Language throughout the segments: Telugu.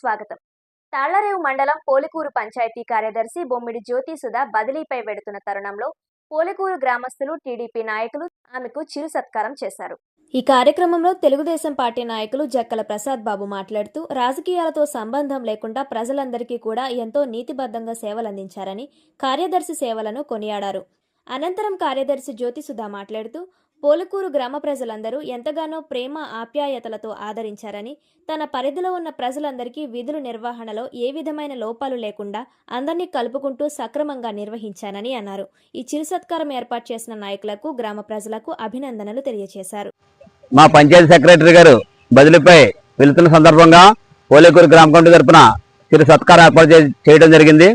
స్వాగతం. తాళ్ళరేవు మండలం పోలికూరు పంచాయతీ కార్యదర్శి బొమ్మిడి జ్యోతి సుధా బదిలీపై వెడుతున్న తరుణంలో పోలికూరు గ్రామస్తులు టీడీపీ నాయకులు ఆమెకు చిరు సత్కారం చేశారు. ఈ కార్యక్రమంలో తెలుగుదేశం పార్టీ నాయకులు జక్కల ప్రసాద్ బాబు మాట్లాడుతూ రాజకీయాలతో సంబంధం లేకుండా ప్రజలందరికీ కూడా ఎంతో నీతిబద్ధంగా సేవలందించారని కార్యదర్శి సేవలను కొనియాడారు. అనంతరం కార్యదర్శి జ్యోతిసుధా మాట్లాడుతూ పోలకూరు గ్రామ ప్రజలందరూ ఎంతగానో ప్రేమ ఆప్యాయతలతో ఆదరించారని తన పరిధిలో ఉన్న ప్రజలందరికీ విధుల నిర్వహణలో ఏ విధమైన లోపాలు లేకుండా అందరినీ కలుపుకుంటూ సక్రమంగా నిర్వహించానని అన్నారు. ఈ చిరు సత్కారం ఏర్పాటు చేసిన నాయకులకు గ్రామ ప్రజలకు అభినందనలు తెలియజేశారు మా పంచాయతీ సెక్రటరీ గారు బదిలీపై వెళుతున్న సందర్భంగా పోలేకూరు గ్రామ కమిటీ తరపున చిరు సత్కారం ఏర్పాటు చేయడం జరిగింది.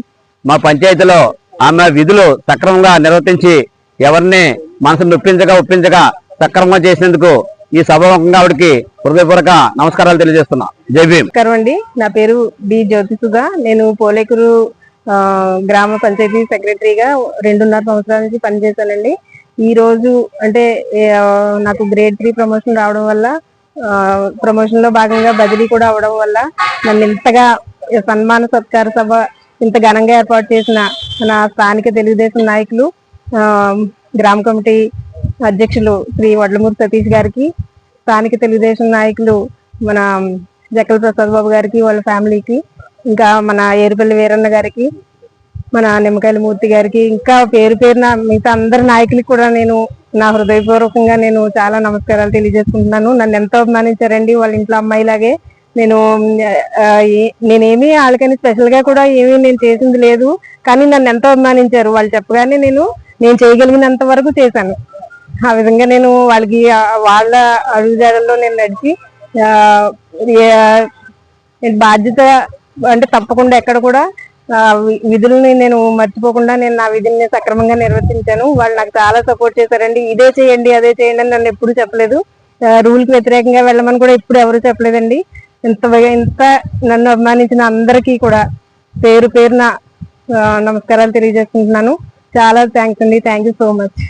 మా పంచాయతీలో ఆమె విధులు సక్రమంగా నిర్వర్తించి ఎవరిని మనసు నొప్పించగా ఒప్పించగా సక్రమంగా చేసినందుకు ఈ సభాముఖంగా ఆవిడకి హృదయపూర్వక నమస్కారాలు తెలియజేస్తున్నా. జై భీమ్. అండి. నా పేరు బి జ్యోతిసుగా నేను పోలేకూరు గ్రామ పంచాయతీ సెక్రటరీగా రెండున్నర సంవత్సరాల నుంచి పనిచేశానండి. ఈ రోజు అంటే నాకు గ్రేడ్ త్రీ ప్రమోషన్ రావడం వల్ల ప్రమోషన్లో భాగంగా బదిలీ కూడా అవడం వల్ల నన్ను ఇంతగా సన్మాన సత్కార సభ ఇంత ఘనంగా ఏర్పాటు చేసిన మన స్థానిక తెలుగుదేశం నాయకులు గ్రామ కమిటీ అధ్యక్షులు శ్రీ వడ్లమూరి సతీష్ గారికి స్థానిక తెలుగుదేశం నాయకులు మన జక్కల ప్రసాద్ బాబు గారికి వాళ్ళ ఫ్యామిలీకి ఇంకా మన ఏరుపల్లి వీరన్న గారికి మన నిమ్మకాయల మూర్తి గారికి ఇంకా పేరు పేరున మిగతా అందరి నాయకులకి కూడా నేను నా హృదయపూర్వకంగా నేను చాలా నమస్కారాలు తెలియజేసుకుంటున్నాను. నన్ను ఎంతో అభిమానించారండి వాళ్ళ ఇంట్లో అమ్మాయిలాగే. నేను నేనేమి వాళ్ళకని స్పెషల్గా కూడా ఏమీ నేను చేసింది లేదు. కానీ నన్ను ఎంతో అభిమానించారు. వాళ్ళు చెప్పగానే నేను నేను చేయగలిగినంత వరకు చేశాను. ఆ విధంగా నేను వాళ్ళకి వాళ్ళ అడుగుజాడల్లో నేను నడిచి బాధ్యత అంటే తప్పకుండా ఎక్కడ కూడా విధులని విధుల్ని నేను మర్చిపోకుండా నేను నా విధిని సక్రమంగా నిర్వర్తించాను. వాళ్ళు నాకు చాలా సపోర్ట్ చేశారండి. ఇదే చేయండి అదే చేయండి అని నన్ను ఎప్పుడు చెప్పలేదు. రూల్కి వ్యతిరేకంగా వెళ్ళమని కూడా ఎప్పుడు ఎవరు చెప్పలేదండి. ఇంత ఇంత నన్ను అభిమానించిన అందరికీ కూడా పేరు పేరున ఆ, నమస్కారాలు తెలియజేసుకుంటున్నాను. చాలా థ్యాంక్స్ అండి థ్యాంక్ యూ సో మచ్